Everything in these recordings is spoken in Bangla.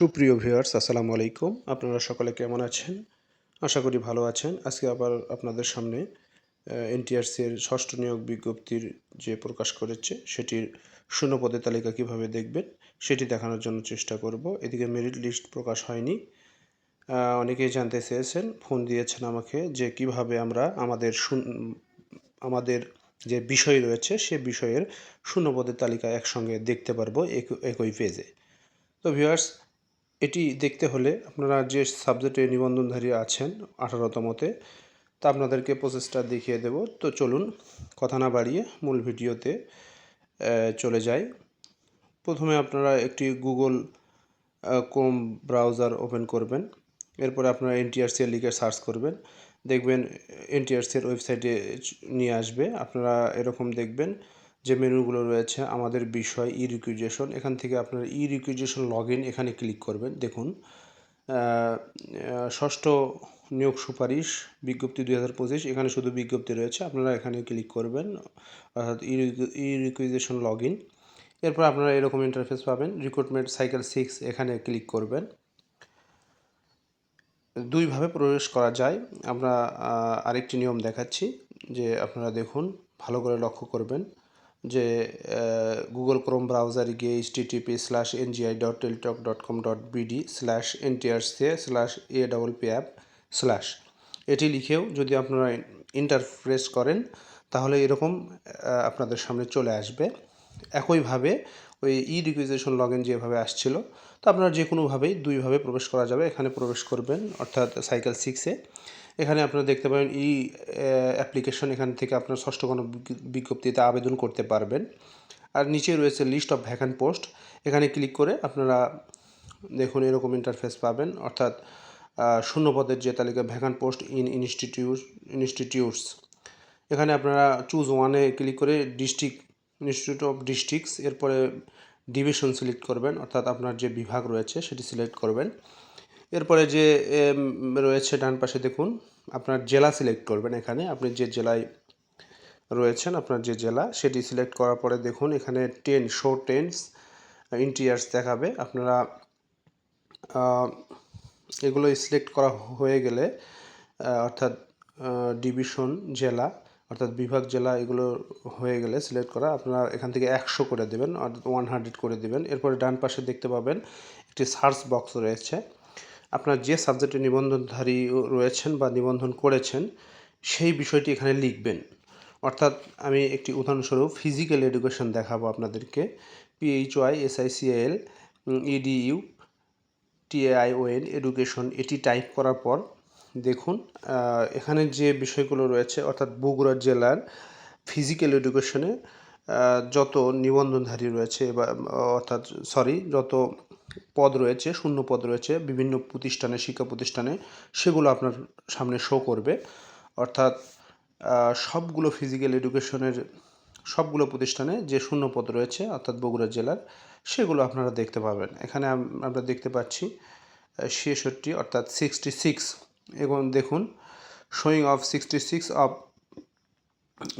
সুপ্রিয় ভিউয়ার্স, আসসালামু আলাইকুম। আপনারা সকলে কেমন আছেন? আশা করি ভালো আছেন। আজকে আবার আপনাদের সামনে এনটিআরসি এর ষষ্ঠ নিয়োগ বিজ্ঞপ্তির যে প্রকাশ করেছে, সেটির শূন্য পদের তালিকা কীভাবে দেখবেন, সেটি দেখানোর জন্য চেষ্টা করব। এদিকে মেরিট লিস্ট প্রকাশ হয়নি। অনেকেই জানতে চেয়েছেন, ফোন দিয়েছেন আমাকে যে কীভাবে আমরা আমাদের আমাদের যে বিষয় রয়েছে, সে বিষয়ের শূন্য পদের তালিকা একসঙ্গে দেখতে পারব এক- একই পেজে তো ভিউয়ার্স এটি দেখতে হলে আপনারা যে সাবজেক্টে নিবন্ধনধারী আছেন আঠারোতমতে তা আপনাদেরকে প্রসেসটা দেখিয়ে দেব। তো চলুন, কথা না বাড়িয়ে মূল ভিডিওতে চলে যাই। প্রথমে আপনারা একটি গুগল কোম ব্রাউজার ওপেন করবেন। এরপরে আপনারা এনটিআরসি লিখে সার্চ করবেন। দেখবেন এনটিআরসি এর ওয়েবসাইটে নিয়ে আসবে। আপনারা এরকম দেখবেন যে মেনুগুলো রয়েছে, আমাদের বিষয় ই রিকুইজেশন এখান থেকে আপনারা ই রিকুইজেশন লগ এখানে ক্লিক করবেন। দেখুন ষষ্ঠ নিয়োগ সুপারিশ বিজ্ঞপ্তি দুই হাজার পঁচিশ, এখানে শুধু বিজ্ঞপ্তি রয়েছে, আপনারা এখানে ক্লিক করবেন, অর্থাৎ ই রিকুইজেশন লগ ইন এরপর আপনারা এরকম ইন্টারফেস পাবেন রিক্রুটমেন্ট সাইকেল সিক্স এখানে ক্লিক করবেন। দুইভাবে প্রবেশ করা যায়। আমরা আরেকটি নিয়ম দেখাচ্ছি যে আপনারা দেখুন, ভালো করে লক্ষ্য করবেন। যে গুগল ক্রোম ব্রাউজারে গিয়ে HTTP slash NGI dot Teletalk dot com dot BD slash NTRC slash A double P app slash এটি লিখেও যদি আপনারা ইন্টারপ্রেস করেন, তাহলে এরকম আপনাদের সামনে চলে আসবে। একইভাবে ওই ই রিকুইজেশন লগ ইন যেভাবে আসছিল, তো আপনারা যে কোনোভাবেই দুইভাবে প্রবেশ করা যাবে। এখানে প্রবেশ করবেন, অর্থাৎ সাইকেল সিক্সে এখানে আপনারা দেখতে পাবেন ই অ্যাপ্লিকেশন এখান থেকে আপনার ষষ্ঠ কোনো বিজ্ঞ- বিজ্ঞপ্তিতে আবেদন করতে পারবেন। আর নিচে রয়েছে লিস্ট অফ ভ্যাকান্ট পোস্ট এখানে ক্লিক করে আপনারা দেখুন এরকম ইন্টারফেস পাবেন। অর্থাৎ আহ, শূন্য পদের যে তালিকা vacant post in institute institutes এখানে আপনারা চুজ ওয়ানে ক্লিক করে ডিস্ট্রিক্ট ইনস্টিটিউট অফ ডিস্ট্রিক্টস এরপরে ডিভিশন সিলেক্ট করবেন। অর্থাৎ আপনার যে বিভাগ রয়েছে সেটি সিলেক্ট করবেন। এরপরে যে রয়েছে ডান পাশে দেখুন, আপনার জেলা সিলেক্ট করবেন এখানে। আপনি যে জেলায় রয়েছেন, আপনার যে জেলা, সেটি সিলেক্ট করার পরে দেখুন, এখানে টেন শো টেন্স ইন্টিয়ার্স দেখাবে। আপনারা এগুলো সিলেক্ট করা হয়ে গেলে অর্থাৎ ডিভিশন জেলা, অর্থাৎ বিভাগ জেলা, এগুলো হয়ে গেলে সিলেক্ট করা। আপনারা এখান থেকে একশো করে দেবেন, অর্থাৎ ওয়ান হান্ড্রেড করে দেবেন। এরপরে ডান পাশে দেখতে পাবেন, একটি সার্চ বক্স রয়েছে। আপনার যে সাবজেক্টে নিবন্ধনধারী রয়েছেন বা নিবন্ধন করেছেন, সেই বিষয়টি এখানে লিখবেন। অর্থাৎ আমি একটি উদাহরণস্বরূপ ফিজিক্যাল এডুকেশন দেখাবো আপনাদেরকে। P H Y S I C L E D U T A I O N education এটি টাইপ করার পর দেখুন এখানে যে বিষয়গুলো রয়েছে, অর্থাৎ বগুড়া জেলার ফিজিক্যাল এডুকেশনে যত নিবন্ধনধারী রয়েছে বা, অর্থাৎ সরি যত পদ রয়েছে, শূন্য পদ রয়েছে, বিভিন্ন প্রতিষ্ঠানে, শিক্ষা প্রতিষ্ঠানে, সেগুলো আপনার সামনে শো করবে। অর্থাৎ সবগুলো ফিজিক্যাল এডুকেশনের সবগুলো প্রতিষ্ঠানে যে শূন্য পদ রয়েছে, অর্থাৎ বগুড়া জেলার, সেগুলো আপনারা দেখতে পাবেন। এখানে আমরা দেখতে পাচ্ছি ছেষট্টি, অর্থাৎ সিক্সটি সিক্স এবং দেখুন showing of sixty six of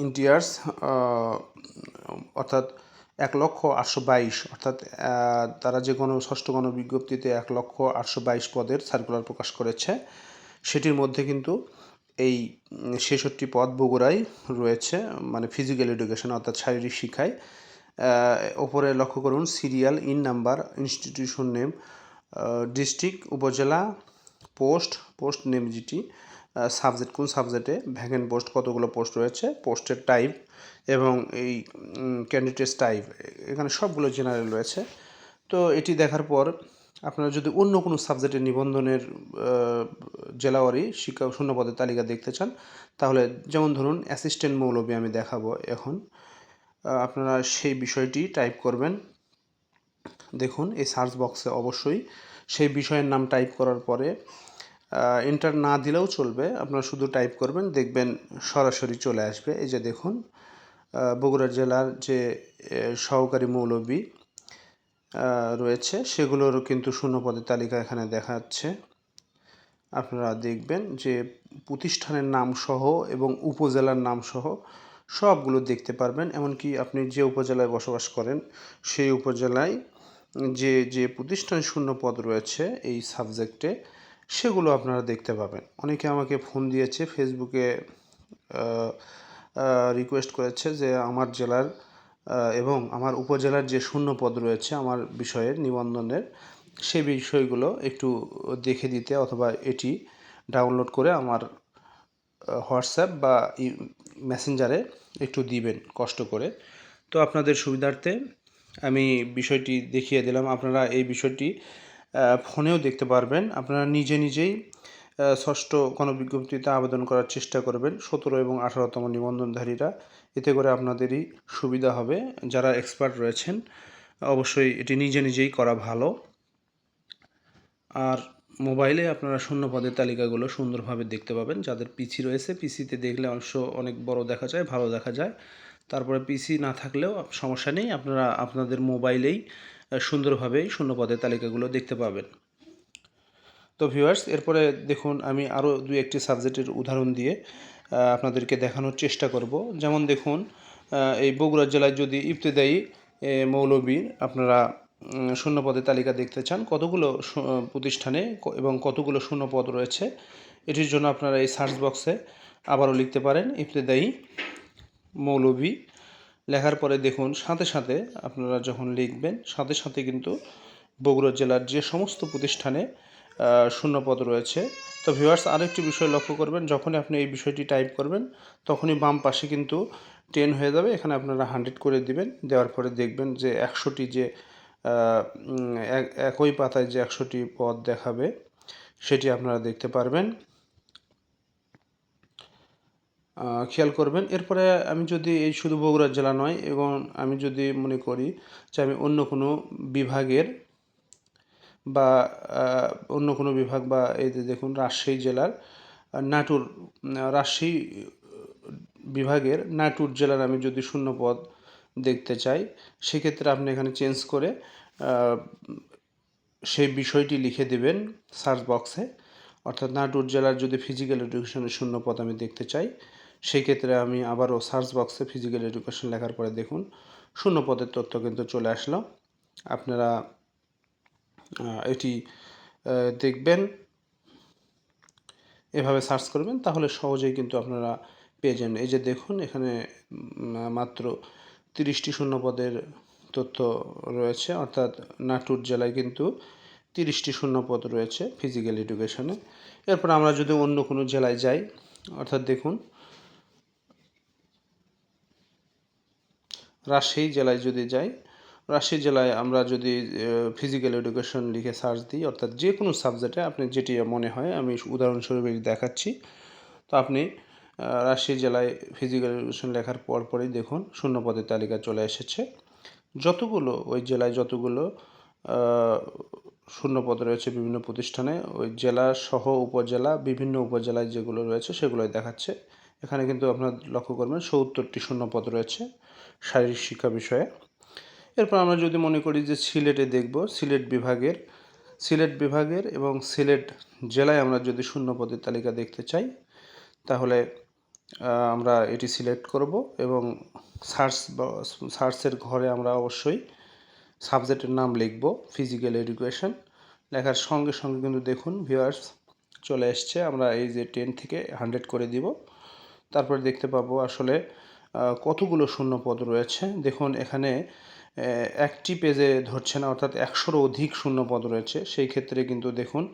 entries অর্থাৎ এক লক্ষ আটশো বাইশ, অর্থাৎ তারা যে কোনো ষষ্ঠ কোনো বিজ্ঞপ্তিতে এক লক্ষ আটশো বাইশ পদের সার্কুলার প্রকাশ করেছে। সেটির মধ্যে কিন্তু এই ছেষট্টি পদ বগুড়ায় রয়েছে মানে ফিজিক্যাল এডুকেশন অর্থাৎ শারীরিক শিক্ষায়। ওপরে লক্ষ্য করুন serial in number institution name district upazila post post name যেটি সাবজেক্ট কোন সাবজেক্টে ভ্যাকেন্ট পোস্ট কতগুলো পোস্ট রয়েছে? পোস্টের টাইপ এবং এই ক্যান্ডিডেটস টাইপ এখানে সবগুলো জেনারেল রয়েছে। তো এটি দেখার পর আপনারা যদি অন্য কোনো সাবজেক্টের নিবন্ধনের জেলাওয়ারি শিক্ষা শূন্য পদের তালিকা দেখতে চান, তাহলে যেমন ধরুন অ্যাসিস্ট্যান্ট মৌলবী আমি দেখাবো এখন। আপনারা সেই বিষয়টি টাইপ করবেন। দেখুন, এই সার্চ বক্সে অবশ্যই সেই বিষয়ের নাম টাইপ করার পরে এন্টার না দিলেও চলবে। আপনারা শুধু টাইপ করবেন, দেখবেন সরাসরি চলে আসবে। এই যে দেখুন বগুড়া জেলার যে সহকারী মৌলবী রয়েছে সেগুলোরও কিন্তু শূন্য পদের তালিকা এখানে দেখাচ্ছে। আপনারা দেখবেন যে, প্রতিষ্ঠানের নাম সহ এবং উপজেলার নাম সহ সবগুলো দেখতে পারবেন। এমনকি আপনি যে উপজেলায় বসবাস করেন, সেই উপজেলায় যে যে প্রতিষ্ঠান শূন্য পদ রয়েছে, এই সাবজেক্টে সেগুলো আপনারা দেখতে পাবেন। অনেকে আমাকে ফোন দিয়েছে, ফেসবুকে রিকোয়েস্ট করেছে যে আমার জেলার এবং আমার উপজেলার যে শূন্য পদ রয়েছে আমার বিষয়ের নিবন্ধনের, সেই বিষয়গুলো একটু দেখে দিতে অথবা এটি ডাউনলোড করে আমার হোয়াটসঅ্যাপ বা মেসেঞ্জারে একটু দিবেন কষ্ট করে। তো আপনাদের সুবিধার্থে আমি বিষয়টি দেখিয়ে দিলাম। আপনারা এই বিষয়টি ফোনেও দেখতে পারবেন। আপনারা নিজে নিজেই ষষ্ঠ গণবিজ্ঞপ্তিতে আবেদন করার চেষ্টা করবেন। সতেরো এবং আঠারোতম নিবন্ধনধারীরা। এতে করে আপনাদেরই সুবিধা হবে। যারা এক্সপার্ট রয়েছেন, অবশ্যই এটি নিজে নিজেই করা ভালো। আর মোবাইলে আপনারা শূন্য পদের তালিকাগুলো সুন্দরভাবে দেখতে পাবেন। যাদের পিসি রয়েছে, পিসিতে দেখলে অংশ অনেক বড় দেখা যায়, ভালো দেখা যায়। তারপরে পিসি না থাকলেও সমস্যা নেই। আপনারা আপনাদের মোবাইলেই সুন্দরভাবে শূন্য পদের তালিকাগুলো দেখতে পাবেন। তো ভিউয়ার্স এরপরে দেখুন আমি আরও দুই একটি সাবজেক্টের উদাহরণ দিয়ে আপনাদেরকে দেখানোর চেষ্টা করব। যেমন দেখুন এই বগুড়া জেলায় যদি ইফতেদায়ী মৌলবীর আপনারা উম, শূন্য পদের তালিকা দেখতে চান কতগুলো প্রতিষ্ঠানে এবং কতগুলো শূন্য পদ রয়েছে এটির জন্য আপনারা এই সার্চ বক্সে আবারও লিখতে পারেন ইফতেদায়ী মৌলবী লেখার পরে দেখুন, সাথে সাথে আপনারা যখন লিখবেন, সাথে সাথে কিন্তু বগুড়া জেলার যে সমস্ত প্রতিষ্ঠানে শূন্যপদ রয়েছে। তো ভিউয়ার্স আরেকটি বিষয় লক্ষ্য করবেন, যখনই আপনি এই বিষয়টি টাইপ করবেন, তখনই বাম পাশে কিন্তু টেন হয়ে যাবে। এখানে আপনারা হান্ড্রেড করে দিবেন, দেওয়ার পরে দেখবেন যে একশোটি যে এক- একই পাতায় যে একশোটি পদ দেখাবে, সেটি আপনারা দেখতে পারবেন। খেয়াল করবেন। এরপরে আমি যদি এই শুধু বগুড়া জেলা নয়, এবং আমি যদি মনে করি যে আমি অন্য কোনো বিভাগের বা অন্য কোনো বিভাগ বা এই যে দেখুন রাজশাহী জেলার নাটুর রাজশাহী বিভাগের নাটুর জেলার আমি যদি শূন্য পদ দেখতে চাই, সেক্ষেত্রে আপনি এখানে চেঞ্জ করে সেই বিষয়টি লিখে দেবেন সার্চ বক্সে। অর্থাৎ নাটোর জেলার যদি ফিজিক্যাল এডুকেশনের শূন্য পদ আমি দেখতে চাই সেই ক্ষেত্রে আমি আবারও সার্চ বক্সে ফিজিক্যাল এডুকেশন লেখার পরে দেখুন, শূন্য পদের তথ্য কিন্তু চলে আসলো। আপনারা এটি দেখবেন, এভাবে সার্চ করবেন, তাহলে সহজেই কিন্তু আপনারা পেয়ে যাবেন। এই যে দেখুন, এখানে মাত্র তিরিশটি শূন্য পদের তথ্য রয়েছে, অর্থাৎ নাটোর জেলায় কিন্তু তিরিশটি শূন্য পদ রয়েছে ফিজিক্যাল এডুকেশনে এরপর আমরা যদি অন্য কোনো জেলায় যাই, অর্থাৎ দেখুন রাজশাহী জেলায় যদি যাই রাজশাহী জেলায় আমরা যদি ফিজিক্যাল এডুকেশন লিখে সার্চ দিই অর্থাৎ যে কোনো সাবজেক্টে আপনি যেটি মনে হয় আমি উদাহরণস্বরূপ দেখাচ্ছি। তো আপনি রাজশাহী জেলায় ফিজিক্যাল এডুকেশন লেখার পর পরই দেখুন শূন্য পদের তালিকা চলে এসেছে। যতগুলো ওই জেলায় যতগুলো আহ, শূন্য পদ রয়েছে বিভিন্ন প্রতিষ্ঠানে ওই জেলা সহ উপজেলা বিভিন্ন উপজেলায় যেগুলো রয়েছে সেগুলোই দেখাচ্ছে। এখানে কিন্তু আপনার লক্ষ্য করবেন সত্তরটি শূন্য পদ রয়েছে শারীরিক শিক্ষা বিষয়ে। এরপর আমরা যদি মনে করি যে সিলেটে দেখব, সিলেট বিভাগের সিলেট বিভাগের এবং সিলেট জেলায় আমরা যদি শূন্য পদের তালিকা দেখতে চাই, তাহলে আমরা এটি সিলেক্ট করব এবং সার্চ সার্চের ঘরে আমরা অবশ্যই সাবজেক্টের নাম লিখব, ফিজিক্যাল এডুকেশন। লেখার সঙ্গে সঙ্গে কিন্তু দেখুন ভিউয়ার্স, চলে এসছে। আমরা এই যে টেন থেকে হান্ড্রেড করে দিব। তারপর দেখতে পাবো আসলে কতগুলো শূন্য পদ রয়েছে। দেখুন, এখানে একটি পেজে ধরছে না, অর্থাৎ একশোরও অধিক শূন্য পদ রয়েছে। সেই ক্ষেত্রে কিন্তু দেখুন,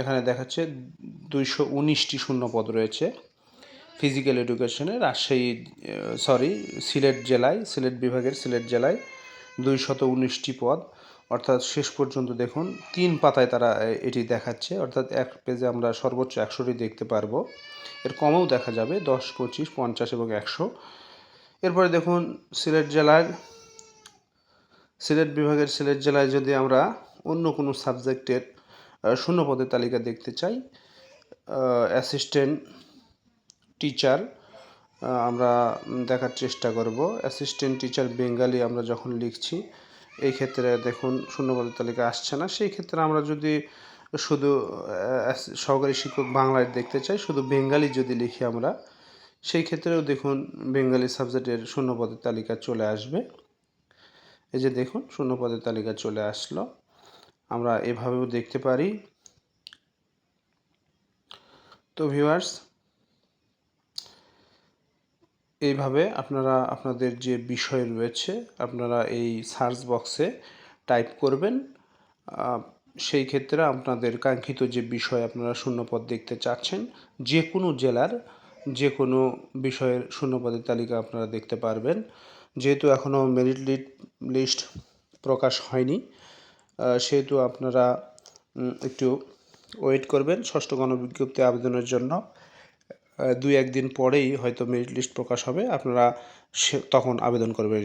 এখানে দেখাচ্ছে দুইশো উনিশটি শূন্য পদ রয়েছে ফিজিক্যাল এডুকেশনে রাজশাহী সরি সিলেট জেলায়, সিলেট বিভাগের সিলেট জেলায় দুইশত উনিশটি পদ। অর্থাৎ শেষ পর্যন্ত দেখুন, তিন পাতায় তারা এটি দেখাচ্ছে। অর্থাৎ এক পেজে আমরা সর্বোচ্চ একশোটি দেখতে পারব। এর কমেও দেখা যাবে, দশ, পঁচিশ, পঞ্চাশ এবং একশো। এরপরে দেখুন, সিলেট জেলার সিলেট বিভাগের সিলেট জেলায় যদি আমরা অন্য কোনো সাবজেক্টের শূন্য পদের তালিকা দেখতে চাই অ্যাসিস্ট্যান্ট, টিচার আমরা দেখার চেষ্টা করব। অ্যাসিস্ট্যান্ট, টিচার, বেঙ্গালি আমরা যখন লিখছি এই ক্ষেত্রে দেখুন শূন্যপদের তালিকা আসছে না। সেই ক্ষেত্রে আমরা যদি শুধু সহকারী শিক্ষক বাংলায় দেখতে চাই, শুধু বেঙ্গালি যদি লিখি আমরা, সেই ক্ষেত্রেও দেখুন বেঙ্গালি সাবজেক্টের শূন্যপদের তালিকা চলে আসবে। এই যে দেখুন শূন্য পদের তালিকা চলে আসলো। আমরা এভাবেও দেখতে পারি। তো ভিউয়ার্স এইভাবে আপনারা আপনাদের যে বিষয় রয়েছে, আপনারা এই সার্চ বক্সে টাইপ করবেন। সেই ক্ষেত্রে আপনাদের কাঙ্ক্ষিত যে বিষয় আপনারা শূন্যপদ দেখতে চাচ্ছেন যে কোনো জেলার যে কোনো বিষয়ের শূন্যপদের তালিকা আপনারা দেখতে পারবেন। যেহেতু এখনও মেরিট লিস্ট প্রকাশ হয়নি সেহেতু আপনারা একটু ওয়েট করবেন ষষ্ঠ গণবিজ্ঞপ্তি আবেদনের জন্য। দুই একদিন পরেই হয়তো মেরিট লিস্ট প্রকাশ হবে। আপনারা সে তখন আবেদন করবেন।